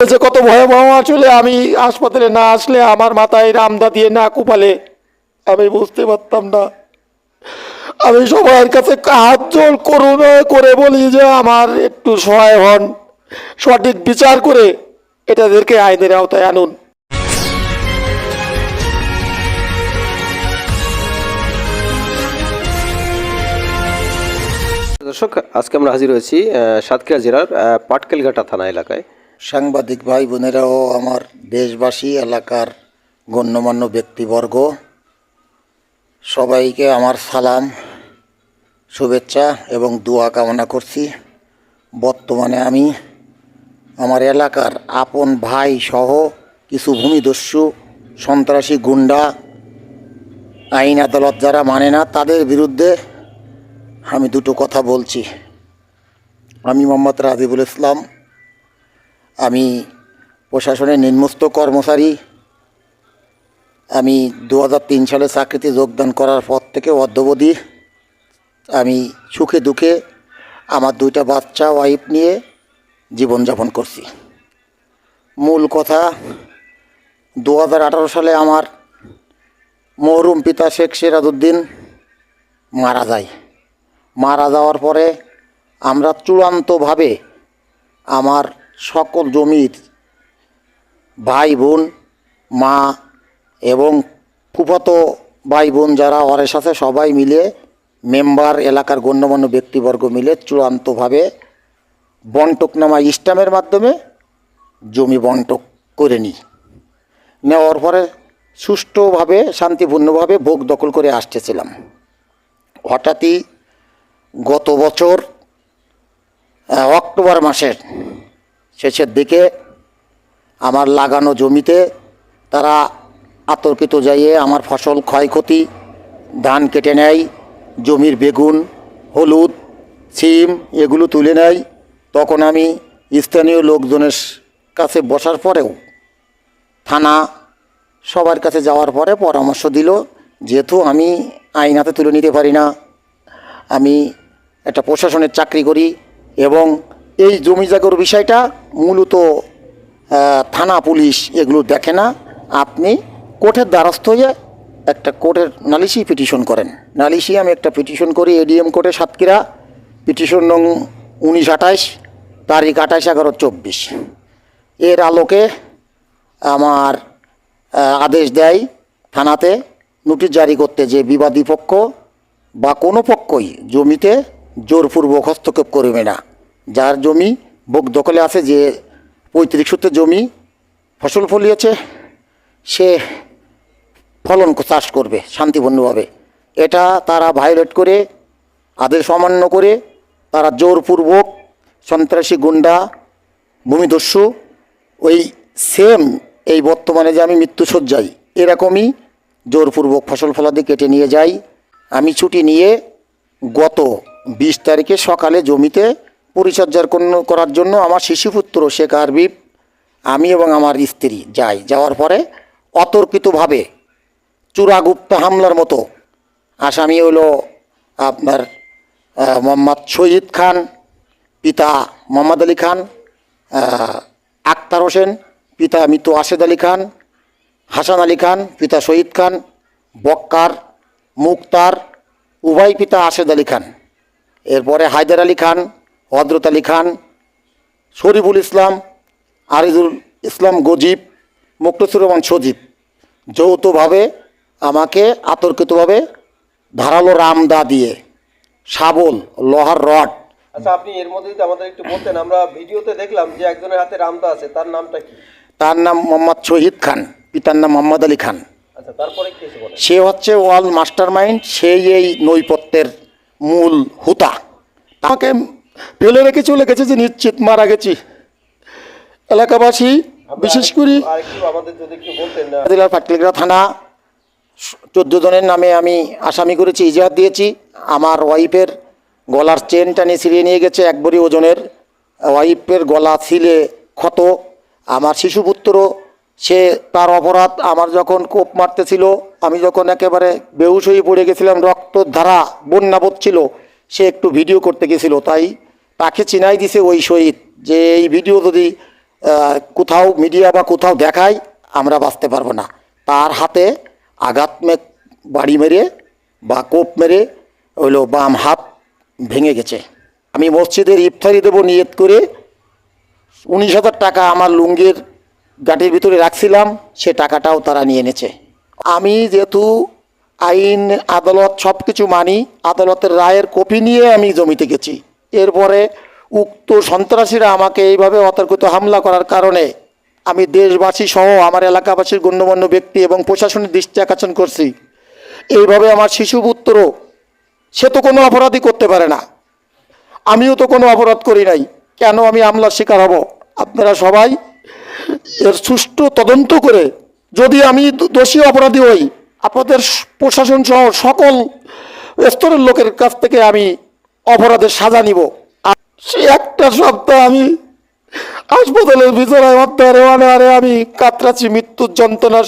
যে কত ভয়াবহ আসলে আমি হাসপাতালে না আসলে আমার মাথায় রামদা দিয়ে না কুপালে আমি বুঝতে পারতাম না। আমি সবার কাছে হাত জোল করুন করে বলি যে, আমার একটু সহায় হন, সঠিক বিচার করে এটাদেরকে আইনের আওতায় আনুন। দর্শক, আজকে আমরা হাজির হয়েছি সাতক্ষীরা জেলার পাটকেলঘাটা থানা এলাকায়। সাংবাদিক ভাই বোনেরাও আমার দেশবাসী, এলাকার গণ্যমান্য ব্যক্তিবর্গ, সবাইকে আমার সালাম, শুভেচ্ছা এবং দোয়া কামনা করছি। বর্তমানে আমি আমার এলাকার আপন ভাই সহ কিছু ভূমিদস্যু, সন্ত্রাসী গুন্ডা, আইন আদালত যারা মানে না, তাদের বিরুদ্ধে আমি দুটো কথা বলছি। আমি মোহাম্মদ রাজিবুল ইসলাম আমি প্রশাসনের নিম্নস্থ কর্মচারী। আমি দু সালে চাকরিতে যোগদান করার পর থেকে অদ্যবধি আমি সুখে দুঃখে আমার দুইটা বাচ্চা ওয়াইফ নিয়ে জীবনযাপন করছি। মূল কথা দু হাজার আঠারো সালে আমার মরহুম পিতা শেখ সিরাজউদ্দিন মারা যায়। মারা যাওয়ার পরে আমরা চূড়ান্তভাবে আমার সকল জমির ভাই বোন, মা এবং ফুফাতো ভাই বোন যারা ওরের সাথে সবাই মিলে মেম্বার এলাকার গণ্যমান্য ব্যক্তিবর্গ মিলে চূড়ান্তভাবে বন্টকনামা ইস্টামের মাধ্যমে জমি বন্টক করে নিই। নেওয়ার পরে সুষ্ঠুভাবে, শান্তিপূর্ণভাবে ভোগ দখল করে আসতেছিলাম। হঠাৎই গত বছর অক্টোবর মাসের শেষের দিকে আমার লাগানো জমিতে তারা আতর্কিত যাইয়ে আমার ফসল ক্ষয়ক্ষতি, ধান কেটে নেয়, জমির বেগুন, হলুদ, সিম এগুলো তুলে নেয়। তখন আমি স্থানীয় লোকজনের কাছে বসার পরেও থানা সবার কাছে যাওয়ার পরে পরামর্শ দিল, যেহেতু আমি আইন হাতে তুলে নিতে পারি না, আমি একটা প্রশাসনের চাকরি করি এবং এই জমি জাগর বিষয়টা মূলত থানা পুলিশ এগুলো দেখে না। আপনি কোর্টের দ্বারস্থ হয়ে একটা কোর্টের নালিশি পিটিশন করেন। নালিশি আমি একটা পিটিশন করি এডিএম কোর্টে সাতক্ষীরা। পিটিশন নং উনিশ আঠাইশ তারিখ আঠাইশ এগারো চব্বিশ। এর আলোকে আমার আদেশ দেয় থানাতে নোটিশ জারি করতে যে বিবাদী পক্ষ বা কোনো পক্ষই জমিতে জোরপূর্বক হস্তক্ষেপ করবে না। যার জমি ভোগ দখলে আছে, যে পঁয়ত্রিশ সূত্রের জমি ফসল ফলিয়েছে, সে ফলন চাষ করবে শান্তিপূর্ণভাবে। এটা তারা ভায়োলেট করে, আদেশ অমান্য করে, তারা জোরপূর্বক সন্ত্রাসী গুন্ডা ভূমিদস্যু ওই সেম এই বর্তমানে যে আমি মৃত্যুসজ্জাই এরকমই জোরপূর্বক ফসল ফলাদি কেটে নিয়ে যাই। আমি ছুটি নিয়ে গত বিশ তারিখে সকালে জমিতে পরিচর্যার করার জন্য আমার শিশুপুত্র শেখ আরবিব আমি এবং আমার স্ত্রী যাই। যাওয়ার পরে অতর্কিতভাবে চূড়াগুপ্ত হামলার মতো আসামি হলো আপনার মোহাম্মদ শহীদ খান, পিতা মোহাম্মদ আলী খান আক্তার হোসেন, পিতা মৃত আশেদ আলী খান, হাসান আলী খান, পিতা শহীদ খান, বক্কার, মুক্তার, উভয় পিতা আশেদ আলী খান। এরপরে হায়দার আলী খান হজরত আলী খান শরীফুল ইসলাম আরিজুল ইসলাম গজিব মুক্তসুর রহমান সজীব যৌথভাবে আমাকে আতর্কিতভাবে ধারালো রামদা দিয়ে শাবল লোহার রড। আচ্ছা আপনি এর মধ্যে যদি আমাদের একটু বলতেন আমরা ভিডিওতে দেখলাম যে একজনের হাতে রামদা আছে তার নামটা কি? তার নাম মোহাম্মদ শহীদ খান পিতার নাম মোহাম্মদ আলী খান। আচ্ছা তারপরে কি সে হচ্ছে ওয়াল মাস্টার মাইন্ড সেই এই নৈপত্যের মূল হুতা। আমাকে ফেলে রেখে চলে গেছে যে নিশ্চিত মারা গেছি। এলাকাবাসী বিশেষ করে জেলার পাটলিগ্রা থানা চোদ্দ জনের নামে আমি আসামি করেছি ইজাহার দিয়েছি। আমার ওয়াইফের গলার চেন টানে ছিঁড়িয়ে নিয়ে গেছে এক বড়ি ওজনের। ওয়াইফের গলা ছিলে ক্ষত। আমার শিশুপুত্র সে তার অপরাধ আমার যখন কোপ মারতেছিল আমি যখন একেবারে বেহুশ হয়ে পড়ে গেছিলাম রক্তর ধারা বন্যা ছিল সে একটু ভিডিও করতে গেছিল। তাই তাকে চিনাই দিছে ওই শহীদ যে এই ভিডিও যদি কোথাও মিডিয়া বা কোথাও দেখায়, আমরা বাঁচতে পারব না। তার হাতে আঘাত বাড়ি মেরে বা কোপ মেরে হইল বাম হাত ভেঙে গেছে। আমি মসজিদের ইফতারি দেবো নিয়ত করে উনিশ হাজার টাকা আমার লুঙ্গির গাঁটির ভিতরে রাখছিলাম, সে টাকাটাও তারা নিয়ে এনেছে। আমি যেহেতু আইন, আদালত সব কিছু মানি, আদালতের রায়ের কপি নিয়ে আমি জমিতে গেছি। এরপরে উক্ত সন্ত্রাসীরা আমাকে এইভাবে অতর্কিত হামলা করার কারণে আমি দেশবাসী সহ আমার এলাকাবাসীর গণ্যমান্য ব্যক্তি এবং প্রশাসনের দৃষ্টি আকর্ষণ করছি। এইভাবে আমার শিশু পুত্র, সে তো কোনো অপরাধই করতে পারে না। আমিও তো কোনো অপরাধ করি নাই। কেন আমি আমলার শিকার হব? আপনারা সবাই এর সুষ্ঠু তদন্ত করে যদি আমি দোষী অপরাধী হই, আপনাদের প্রশাসন সহ সকল স্তরের লোকের কাছ থেকে আমি অপরাধের সাজা নিব। সে একটা সপ্তাহ আমি হাসপাতালের ভিতরে অর্ধারে আরে আমি কাতরাছি মৃত্যুর যন্ত্রণার